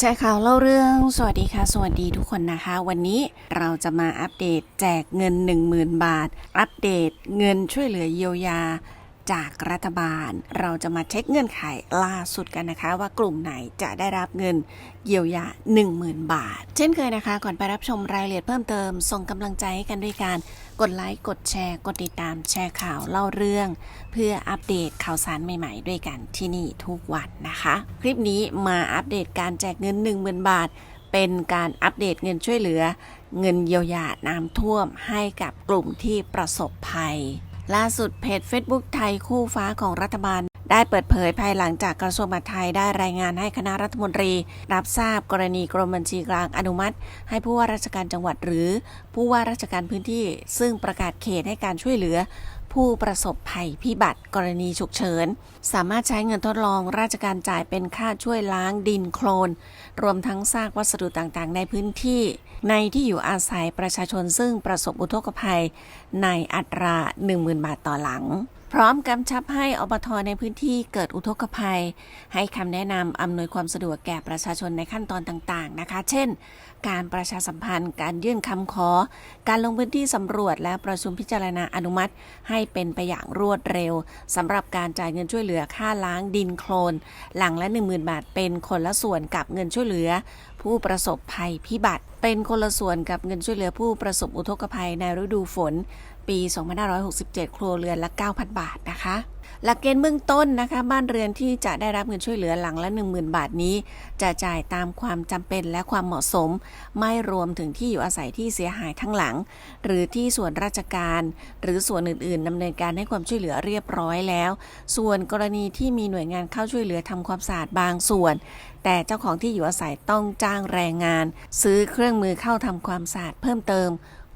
แชร์ข่าวเล่าเรื่องสวัสดีค่ะ สวัสดีทุกคนนะคะ วันนี้เราจะมาอัปเดตแจกเงิน 10,000 บาท อัปเดตเงินช่วยเหลือเยียวยา จากรัฐบาล เราจะมาเช็คเงื่อนไขล่าสุดกันนะคะ ว่ากลุ่มไหนจะได้รับเงินเยียวยา 10,000 บาท เช่นเคยนะคะ ก่อนไปรับชมรายละเอียดเพิ่มเติม ส่งกำลังใจให้กันด้วยการกดไลค์ กดแชร์ กดติดตาม แชร์ข่าวเล่าเรื่อง เพื่ออัปเดตข่าวสารใหม่ๆ ด้วยกันที่นี่ทุกวันนะคะ คลิปนี้มาอัปเดตการแจกเงิน 10,000 บาท เป็นการอัปเดตเงินช่วยเหลือ เงินเยียวยาน้ำท่วมให้กับกลุ่มที่ประสบภัย ล่าสุดเพจ Facebook ไทยคู่ฟ้าของรัฐบาล ได้เปิดเผยภายหลังจากกระทรวงมหาดไทยได้รายงานให้คณะรัฐมนตรี รับทราบกรณีกรมบัญชีกลางอนุมัติ ให้ผู้ว่าราชการจังหวัดหรือ ผู้ว่าราชการพื้นที่ ซึ่งประกาศเขตให้การช่วยเหลือ ผู้ประสบภัยพิบัติกรณีฉุกเฉิน สามารถใช้เงินทดลองราชการจ่ายเป็นค่าช่วยล้างดินโคลน รวมทั้งซากวัสดุต่างๆ ในพื้นที่ ในที่อยู่อาศัยประชาชนซึ่งประสบอุทกภัย ในอัตรา 10,000 บาทต่อหลัง พร้อมกำชับให้อบทในพื้นที่เกิดอุทกภัย ให้คำแนะนำอำนวยความสะดวกแก่ประชาชนในขั้นตอนต่างๆนะคะ เช่น การประชาสัมพันธ์ การยื่นคำขอ การลงพื้นที่สำรวจและประชุมพิจารณาอนุมัติให้ให้เป็นไปอย่างรวดเร็วสำหรับการจ่ายเงินช่วยเหลือค่าล้างดินโคลน หลังละ 10,000 บาทเป็นคนละส่วนกับเงินช่วยเหลือ ผู้ประสบภัยพิบัติ เป็นคนละส่วนกับเงินช่วยเหลือผู้ประสบอุทกภัยในฤดูฝน ปี 2567 ครัวเรือนละ 9,000 บาทนะคะ หลักเกณฑ์เบื้องต้นนะคะบ้านเรือนที่จะได้รับเงินช่วยเหลือหลังละ 10,000 บาทนี้ จะจ่ายตามความจำเป็นและความเหมาะสม ไม่รวมถึงที่อยู่อาศัยที่เสียหายทั้งหลัง หรือที่ส่วนราชการ หรือส่วนอื่น ๆดำเนินการให้ความช่วยเหลือเรียบร้อยแล้ว ส่วนกรณีที่มีหน่วยงานเข้าช่วยเหลือทำความสะอาดบางส่วน แต่เจ้าของที่อยู่อาศัยต้องจ้างแรงงาน ซื้อเครื่องมือเข้าทำความสะอาดเพิ่มเติม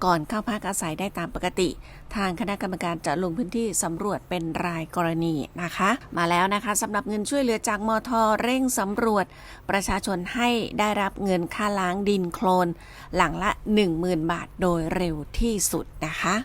ก่อนเข้าพักอาศัยได้ตามปกติ ทางคณะกรรมการจะลงพื้นที่สำรวจเป็นรายกรณีนะคะ มาแล้วนะคะสำหรับเงินช่วยเหลือจากมทเร่งสำรวจ ประชาชนให้ได้รับเงินค่าล้างดินโคลน หลังละ 10,000 บาทโดยเร็วที่สุดนะคะ